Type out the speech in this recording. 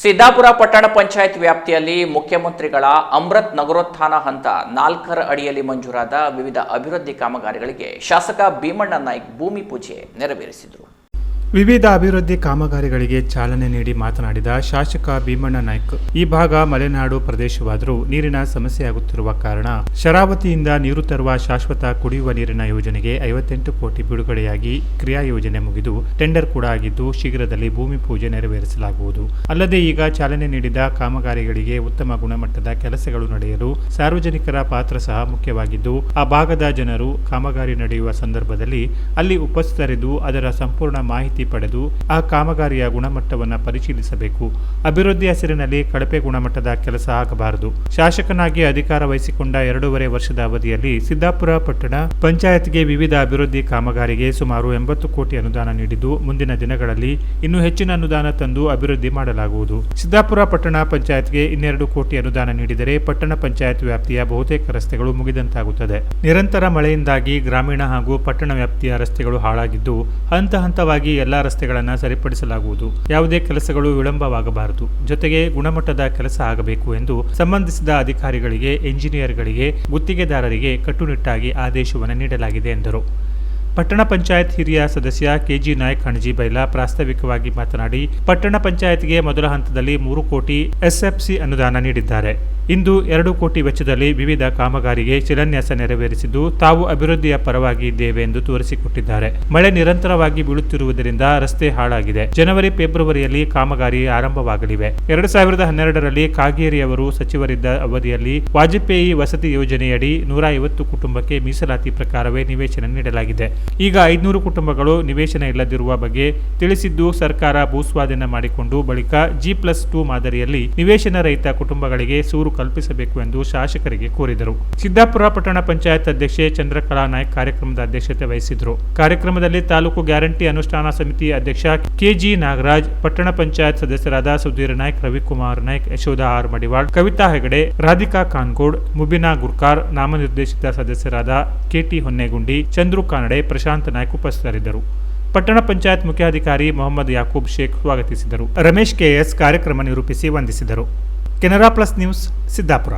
ಸಿದ್ದಾಪುರ ಪಟ್ಟಣ ಪಂಚಾಯತ್ ವ್ಯಾಪ್ತಿಯಲ್ಲಿ ಮುಖ್ಯಮಂತ್ರಿಗಳ ಅಮೃತ್ ನಗರೋತ್ಥಾನ ಹಂತ ನಾಲ್ಕರ ಅಡಿಯಲ್ಲಿ ಮಂಜೂರಾದ ವಿವಿಧ ಅಭಿವೃದ್ಧಿ ಕಾಮಗಾರಿಗಳಿಗೆ ಶಾಸಕ ಭೀಮಣ್ಣ ನಾಯ್ಕ್ ಭೂಮಿ ಪೂಜೆ ನೆರವೇರಿಸಿದರು. ವಿವಿಧ ಅಭಿವೃದ್ಧಿ ಕಾಮಗಾರಿಗಳಿಗೆ ಚಾಲನೆ ನೀಡಿ ಮಾತನಾಡಿದ ಶಾಸಕ ಭೀಮಣ್ಣ ನಾಯ್ಕ, ಈ ಭಾಗ ಮಲೆನಾಡು ಪ್ರದೇಶವಾದರೂ ನೀರಿನ ಸಮಸ್ಯೆಯಾಗುತ್ತಿರುವ ಕಾರಣ ಶರಾವತಿಯಿಂದ ನೀರು ತರುವ ಶಾಶ್ವತ ಕುಡಿಯುವ ನೀರಿನ ಯೋಜನೆಗೆ ಐವತ್ತೆಂಟು ಕೋಟಿ ಬಿಡುಗಡೆಯಾಗಿ ಕ್ರಿಯಾ ಯೋಜನೆ ಮುಗಿದು ಟೆಂಡರ್ ಕೂಡ ಆಗಿದ್ದು ಶೀಘ್ರದಲ್ಲಿ ಭೂಮಿ ಪೂಜೆ ನೆರವೇರಿಸಲಾಗುವುದು. ಅಲ್ಲದೆ ಈಗ ಚಾಲನೆ ನೀಡಿದ ಕಾಮಗಾರಿಗಳಿಗೆ ಉತ್ತಮ ಗುಣಮಟ್ಟದ ಕೆಲಸಗಳು ನಡೆಯಲು ಸಾರ್ವಜನಿಕರ ಪಾತ್ರ ಸಹ ಮುಖ್ಯವಾಗಿದ್ದು, ಆ ಭಾಗದ ಜನರು ಕಾಮಗಾರಿ ನಡೆಯುವ ಸಂದರ್ಭದಲ್ಲಿ ಅಲ್ಲಿ ಉಪಸ್ಥಿತರಿದ್ದು ಅದರ ಸಂಪೂರ್ಣ ಮಾಹಿತಿ ಪಡೆದು ಆ ಕಾಮಗಾರಿಯ ಗುಣಮಟ್ಟವನ್ನು ಪರಿಶೀಲಿಸಬೇಕು. ಅಭಿವೃದ್ಧಿ ಹೆಸರಿನಲ್ಲಿ ಕಳಪೆ ಗುಣಮಟ್ಟದ ಕೆಲಸ ಆಗಬಾರದು. ಶಾಸಕನಾಗಿ ಅಧಿಕಾರ ವಹಿಸಿಕೊಂಡ ಎರಡೂವರೆ ವರ್ಷದ ಅವಧಿಯಲ್ಲಿ ಸಿದ್ದಾಪುರ ಪಟ್ಟಣ ಪಂಚಾಯತ್ಗೆ ವಿವಿಧ ಅಭಿವೃದ್ಧಿ ಕಾಮಗಾರಿಗೆ ಸುಮಾರು ಎಂಬತ್ತು ಕೋಟಿ ಅನುದಾನ ನೀಡಿದ್ದು, ಮುಂದಿನ ದಿನಗಳಲ್ಲಿ ಇನ್ನೂ ಹೆಚ್ಚಿನ ಅನುದಾನ ತಂದು ಅಭಿವೃದ್ಧಿ ಮಾಡಲಾಗುವುದು. ಸಿದ್ದಾಪುರ ಪಟ್ಟಣ ಪಂಚಾಯತ್ಗೆ ಇನ್ನೆರಡು ಕೋಟಿ ಅನುದಾನ ನೀಡಿದರೆ ಪಟ್ಟಣ ಪಂಚಾಯತ್ ವ್ಯಾಪ್ತಿಯ ಬಹುತೇಕ ರಸ್ತೆಗಳು ಮುಗಿದಂತಾಗುತ್ತದೆ. ನಿರಂತರ ಮಳೆಯಿಂದಾಗಿ ಗ್ರಾಮೀಣ ಹಾಗೂ ಪಟ್ಟಣ ವ್ಯಾಪ್ತಿಯ ರಸ್ತೆಗಳು ಹಾಳಾಗಿದ್ದು, ಹಂತ ಹಂತವಾಗಿ ಎಲ್ಲಾ ರಸ್ತೆಗಳನ್ನು ಸರಿಪಡಿಸಲಾಗುವುದು. ಯಾವುದೇ ಕೆಲಸಗಳು ವಿಳಂಬವಾಗಬಾರದು. ಜೊತೆಗೆ ಗುಣಮಟ್ಟದ ಕೆಲಸ ಆಗಬೇಕು ಎಂದು ಸಂಬಂಧಿಸಿದ ಅಧಿಕಾರಿಗಳಿಗೆ, ಎಂಜಿನಿಯರ್ಗಳಿಗೆ, ಗುತ್ತಿಗೆದಾರರಿಗೆ ಕಟ್ಟುನಿಟ್ಟಾಗಿ ಆದೇಶವನ್ನು ನೀಡಲಾಗಿದೆ ಎಂದರು. ಪಟ್ಟಣ ಪಂಚಾಯತ್ ಹಿರಿಯ ಸದಸ್ಯ ಕೆಜಿ ನಾಯಕ್ ಹಣಜಿ ಬೈಲಾ ಪ್ರಾಸ್ತಾವಿಕವಾಗಿ ಮಾತನಾಡಿ, ಪಟ್ಟಣ ಪಂಚಾಯತ್ಗೆ ಮೊದಲ ಹಂತದಲ್ಲಿ ಮೂರು ಕೋಟಿ ಎಸ್ಎಫ್ಸಿ ಅನುದಾನ ನೀಡಿದ್ದಾರೆ. ಇಂದು ಎರಡು ಕೋಟಿ ವೆಚ್ಚದಲ್ಲಿ ವಿವಿಧ ಕಾಮಗಾರಿಗೆ ಶಿಲಾನ್ಯಾಸ ನೆರವೇರಿಸಿದ್ದು ತಾವು ಅಭಿವೃದ್ಧಿಯ ಪರವಾಗಿ ಇದ್ದೇವೆ ಎಂದು ತೋರಿಸಿಕೊಟ್ಟಿದ್ದಾರೆ. ಮಳೆ ನಿರಂತರವಾಗಿ ಬೀಳುತ್ತಿರುವುದರಿಂದ ರಸ್ತೆ ಹಾಳಾಗಿದೆ. ಜನವರಿ, ಫೆಬ್ರವರಿಯಲ್ಲಿ ಕಾಮಗಾರಿ ಆರಂಭವಾಗಲಿವೆ. ಎರಡು ಸಾವಿರದ ಹನ್ನೆರಡರಲ್ಲಿ ಕಾಗೇರಿ ಅವರು ಸಚಿವರಿದ್ದ ಅವಧಿಯಲ್ಲಿ ವಾಜಪೇಯಿ ವಸತಿ ಯೋಜನೆಯಡಿ ನೂರ ಐವತ್ತು ಕುಟುಂಬಕ್ಕೆ ಮೀಸಲಾತಿ ಪ್ರಕಾರವೇ ನಿವೇಶನ ನೀಡಲಾಗಿದೆ. ಈಗ ಐದುನೂರು ಕುಟುಂಬಗಳು ನಿವೇಶನ ಇಲ್ಲದಿರುವ ಬಗ್ಗೆ ತಿಳಿಸಿದ್ದು ಸರ್ಕಾರ ಭೂಸ್ವಾಧೀನ ಮಾಡಿಕೊಂಡು ಬಳಿಕ ಜಿ ಪ್ಲಸ್ ಟೂ ಮಾದರಿಯಲ್ಲಿ ನಿವೇಶನ ರಹಿತ ಕುಟುಂಬಗಳಿಗೆ ಸೂರು ಕಲ್ಪಿಸಬೇಕು ಎಂದು ಶಾಸಕರಿಗೆ ಕೋರಿದರು. ಸಿದ್ದಾಪುರ ಪಟ್ಟಣ ಪಂಚಾಯತ್ ಅಧ್ಯಕ್ಷೆ ಚಂದ್ರಕಲಾ ನಾಯ್ಕ ಕಾರ್ಯಕ್ರಮದ ಅಧ್ಯಕ್ಷತೆ ವಹಿಸಿದ್ರು ಕಾರ್ಯಕ್ರಮದಲ್ಲಿ ತಾಲೂಕು ಗ್ಯಾರಂಟಿ ಅನುಷ್ಠಾನ ಸಮಿತಿ ಅಧ್ಯಕ್ಷ ಕೆಜಿ ನಾಗರಾಜ್, ಪಟ್ಟಣ ಪಂಚಾಯತ್ ಸದಸ್ಯರಾದ ಸುಧೀರ್ ನಾಯ್ಕ್, ರವಿಕುಮಾರ್ ನಾಯ್ಕ, ಯಶೋಧ ಆರ್ ಮಡಿವಾಳ್, ಕವಿತಾ ಹೆಗಡೆ, ರಾಧಿಕಾ ಕಾನ್ಗೋಡ್, ಮುಬಿನಾ ಗುರ್ಕಾರ್, ನಾಮನಿರ್ದೇಶಿತ ಸದಸ್ಯರಾದ ಕೆಟಿ ಹೊನ್ನೇಗುಂಡಿ, ಚಂದ್ರು ಕಾನಡೆ, ಪ್ರಶಾಂತ್ ನಾಯ್ಕ್ ಉಪಸ್ಥಿತರಿದ್ದರು. ಪಟ್ಟಣ ಪಂಚಾಯತ್ ಮುಖ್ಯಾಧಿಕಾರಿ ಮೊಹಮ್ಮದ್ ಯಾಕೂಬ್ ಶೇಖ್ ಸ್ವಾಗತಿಸಿದರು. ರಮೇಶ್ ಕೆಎಸ್ ಕಾರ್ಯಕ್ರಮ ನಿರೂಪಿಸಿ ವಂದಿಸಿದರು. Canara plus news Siddapura